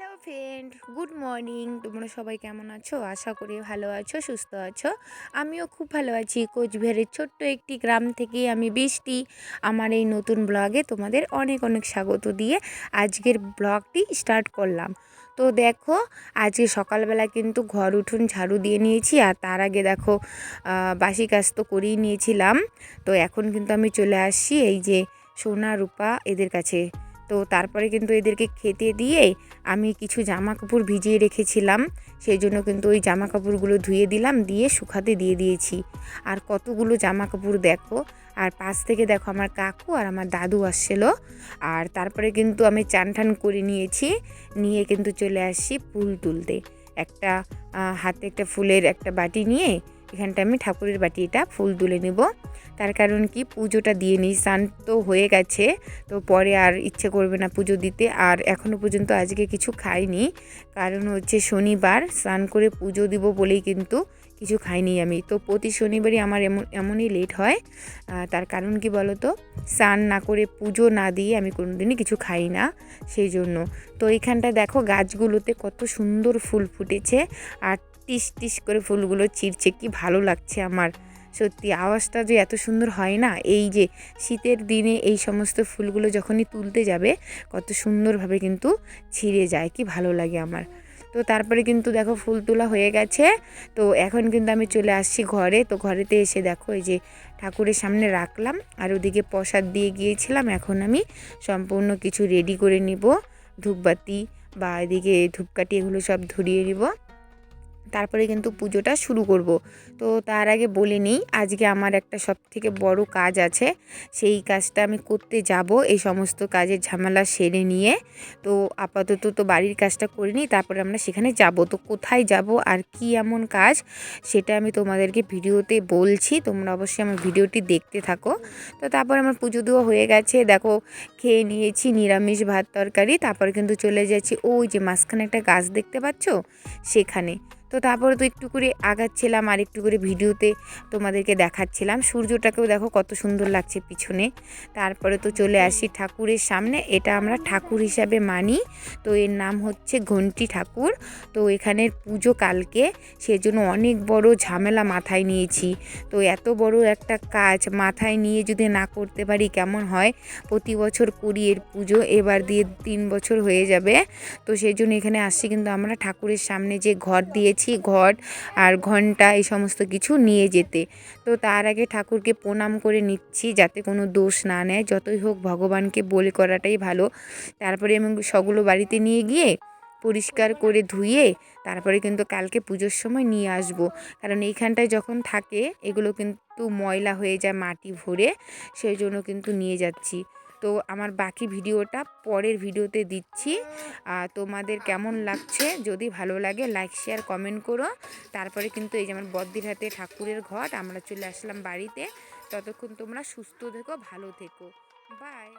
Hello friend, good morning. তোমরা সবাই কেমন আছো? আশা করি ভালো আছো, সুস্থ আছো। আমিও খুব ভালো আছি। কোচবিহারের ছোট্ট একটি গ্রাম থেকে আমি বৃষ্টি আমার এই নতুন ব্লগে তোমাদের অনেক অনেক স্বাগত দিয়ে আজকের ব্লগটি স্টার্ট করলাম। তো দেখো, আজকে সকালবেলা কিন্তু ঘর উঠুন ঝাড়ু দিয়ে নিয়েছি আর তার আগে দেখো বাসি কাজ তো করেই নিয়েছিলাম। তো এখন কিন্তু আমি চলে আসছি এই যে সোনা, রূপা এদের কাছে। তো তারপরে কিন্তু এদেরকে খেতে দিয়ে আমি কিছু জামা কাপড় ভিজিয়ে রেখেছিলাম। সেই জন্য কিন্তু ওই জামা কাপড়গুলো ধুয়ে দিলাম, দিয়ে শুকাতে দিয়ে দিয়েছি। আর কতগুলো জামা কাপড় দেখো, আর পাশ থেকে দেখো আমার কাকু আর আমার দাদু আসছিল। আর তারপরে কিন্তু আমি চান টান করে নিয়েছি, নিয়ে কিন্তু চলে আসছি ফুল তুলতে। একটা হাতে একটা ফুলের একটা বাটি নিয়ে এখানটা আমি ঠাকুরের বাটিটা ফুল তুলে নেব। তার কারণ কি? পুজোটা দিয়ে নিই স্নান তো হয়ে গেছে, তো পরে আর ইচ্ছে করবে না পুজো দিতে। আর এখনও পর্যন্ত আজকে কিছু খাইনি। কারণ হচ্ছে শনিবার, স্নান করে পুজো দিব বলেই কিন্তু কিছু খাইনি আমি। তো প্রতি শনিবারই আমার এমন, এমনই লেট হয়। তার কারণ কি বলো তো স্নান না করে পুজো না দিয়ে আমি কোনো দিনই কিছু খাই না, সেই জন্য। তো এইখানটা দেখো গাছগুলোতে কত সুন্দর ফুল ফুটেছে। আর টিস টিস করে ফুলগুলো চিরছে কি ভালো লাগছে আমার। সত্যি, আওয়াজটা যে এত সুন্দর হয় না? এই যে শীতের দিনে এই সমস্ত ফুলগুলো যখনই তুলতে যাবে, কত সুন্দরভাবে কিন্তু ছিঁড়ে যায়, কি ভালো লাগে আমার। তো তারপরে কিন্তু দেখো ফুল তোলা হয়ে গেছে। তো এখন কিন্তু আমি চলে আসছি ঘরে। তো ঘরেতে এসে দেখো এই যে ঠাকুরের সামনে রাখলাম, আর ওদিকে প্রসাদ দিয়ে গিয়েছিলাম। এখন আমি সম্পূর্ণ কিছু রেডি করে নিব। ধূপবাতি বা এদিকে ধূপকাঠি এগুলো সব ধরিয়ে নিব। তারপরে কিন্তু পুজোটা শুরু করব। তো তার আগে বলে নিই, আজকে আমার একটা সব থেকে বড় কাজ আছে। সেই কাজটা আমি করতে যাব, এই সমস্ত কাজের ঝামেলা সেরে নিয়ে। তো আপাতত তো বাড়ির কাজটা করে নিই, তারপরে আমরা সেখানে যাব। তো কোথায় যাব আর কি এমন কাজ, সেটা আমি তোমাদেরকে ভিডিওতে বলছি। তোমরা অবশ্যই আমার ভিডিওটি দেখতে থাকো। তো তারপর আমার পুজো দেওয়া হয়ে গেছে। দেখো, খেয়ে নিয়েছি নিরামিষ ভাত তরকারি, তারপরে কিন্তু চলে যাচ্ছি। ওই যে মাঝখানে একটা গাছ দেখতে পাচ্ছ? সেখানে। তো তারপরে তো একটু করে আগাচ্ছিলাম, আর একটু করে ভিডিওতে তোমাদেরকে দেখাচ্ছিলাম। সূর্যটাকেও দেখো কত সুন্দর লাগছে পিছনে। তারপরে তো চলে আসি ঠাকুরের সামনে। এটা আমরা ঠাকুর হিসাবে মানি। তো এর নাম হচ্ছে ঘন্টি ঠাকুর। তো এখানের পুজো কালকে, সেজন্য অনেক বড় ঝামেলা মাথায় নিয়েছি। তো এত বড় একটা কাজ মাথায় নিয়ে যদি না করতে পারি কেমন হয়? প্রতি বছর করি এর পুজো, এবার দিয়ে তিন বছর হয়ে যাবে। তো সেই জন্য এখানে আসছি, কিন্তু আমরা ঠাকুরের সামনে যে ঘর দিয়েছি ঘট আর ঘণ্টা, এই সমস্ত কিছু নিয়ে যেতে। তো তার আগে ঠাকুরকে প্রণাম করে নিচ্ছি যাতে কোনো দোষ না নেয়। যতই হোক ভগবানকে বলে করাটাই ভালো। তারপরে আমি সগুলো বাড়িতে নিয়ে গিয়ে পরিষ্কার করে ধুয়ে তারপরে কিন্তু কালকে পুজোর সময় নিয়ে আসব। কারণ এইখানটায় যখন থাকে, এগুলো কিন্তু ময়লা হয়ে যায় মাটি ভরে, সেই জন্য কিন্তু নিয়ে যাচ্ছি। তো আমার বাকি ভিডিওটা পরের ভিডিওতে দিচ্ছি। তোমাদের কেমন লাগছে? যদি ভালো লাগে লাইক শেয়ার কমেন্ট করো। তারপরে কিন্তু এই যে আমার বদ্দির হাতে ঠাকুরের ঘট, আমরা চলে আসলাম বাড়িতে। ততক্ষণ তোমরা সুস্থ থেকো, ভালো থেকো। বাই